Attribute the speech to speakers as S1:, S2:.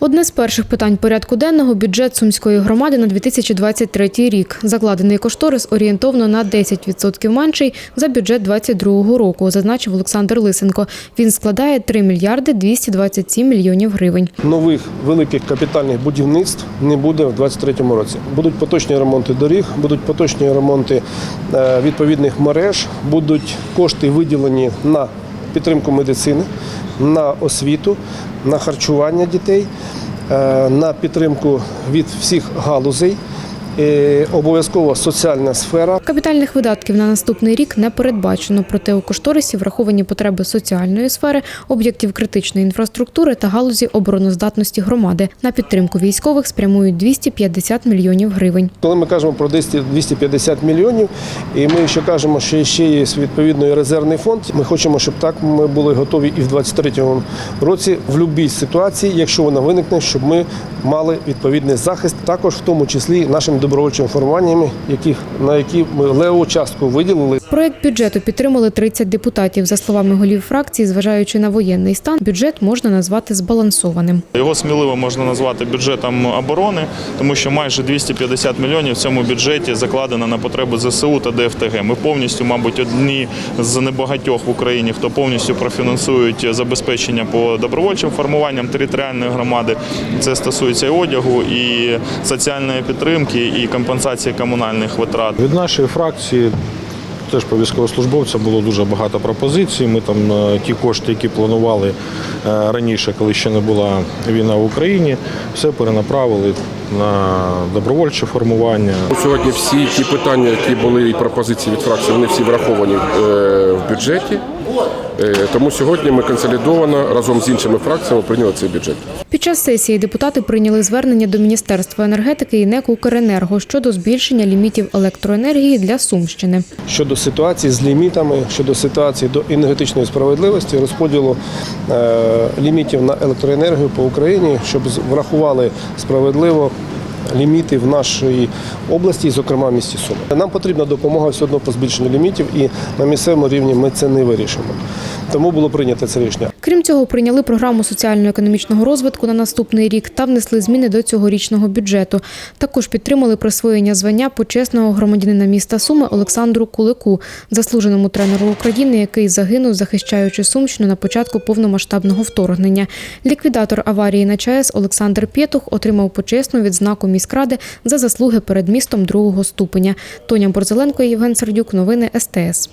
S1: Одне з перших питань порядку денного бюджет сумської громади на 2023 рік. Закладений кошторис орієнтовно на 10% менший за бюджет 2022 року, зазначив Олександр Лисенко. Він складає 3 мільярди 227 мільйонів гривень.
S2: Нових великих капітальних будівництв не буде в 2023 році. Будуть поточні ремонти доріг, будуть поточні ремонти е, відповідних мереж, будуть кошти виділені на підтримку медицини, на освіту, на харчування дітей, е, на підтримку від всіх галузей. Обов'язково соціальна сфера.
S1: Капітальних видатків на наступний рік не передбачено, проте у кошторисі враховані потреби соціальної сфери, об'єктів критичної інфраструктури та галузі обороноздатності громади. На підтримку військових спрямують 250 мільйонів гривень.
S2: Коли ми кажемо про 200 250 мільйонів, і ми ще кажемо, що ще є відповідний резервний фонд. Ми хочемо, щоб так ми були готові і в 2023 році в будь-якій ситуації, якщо вона виникне, щоб ми мали відповідний захист, також в тому числі нашими добровольчими формуваннями, яких на які ми леву частку виділили.
S1: Проект бюджету підтримали 30 депутатів. За словами голів фракції, зважаючи на воєнний стан, бюджет можна назвати збалансованим.
S3: Його сміливо можна назвати бюджетом оборони, тому що майже 250 мільйонів в цьому бюджеті закладено на потреби ЗСУ та ДФТГ. Ми повністю, мабуть, одні з небагатьох в Україні, хто повністю профінансують забезпечення по добровольчим формуванням територіальної громади. Це стосується і одягу, і соціальної підтримки, і компенсації комунальних витрат.
S4: Від нашої фракції теж по військовослужбовцям було дуже багато пропозицій. Ми там е, ті кошти, які планували е, раніше, коли ще не була війна в Україні, все перенаправили на добровольче формування.
S5: Сьогодні всі ті питання, які були і пропозиції від фракції, вони всі враховані е, в бюджеті. Е, Тому сьогодні ми консолідовано разом з іншими фракціями прийняли цей бюджет.
S1: Під час сесії депутати прийняли звернення до Міністерства енергетики і НЕК «Укренерго» щодо збільшення лімітів електроенергії для Сумщини.
S2: щодо ситуації з лімітами, щодо ситуації до енергетичної справедливості, розподілу е, лімітів на електроенергію по Україні, щоб врахували справедливо. Ліміти в нашій області, зокрема в місті Суми. Нам потрібна допомога все одно по збільшенню лімітів, і на місцевому рівні ми це не вирішимо. Тому було прийнято це рішення.
S1: Крім цього, прийняли програму соціально-економічного розвитку на наступний рік та внесли зміни до цьогорічного бюджету. Також підтримали присвоєння звання почесного громадянина міста Суми Олександру Кулику, заслуженому тренеру України, який загинув, захищаючи Сумщину на початку повномасштабного вторгнення. Ліквідатор аварії на ЧАЕС Олександр Пєтух отримав почесну відзнаку міськради за заслуги перед містом другого ступеня. Тоня Борзеленко, Євген Сердюк. Новини СТС.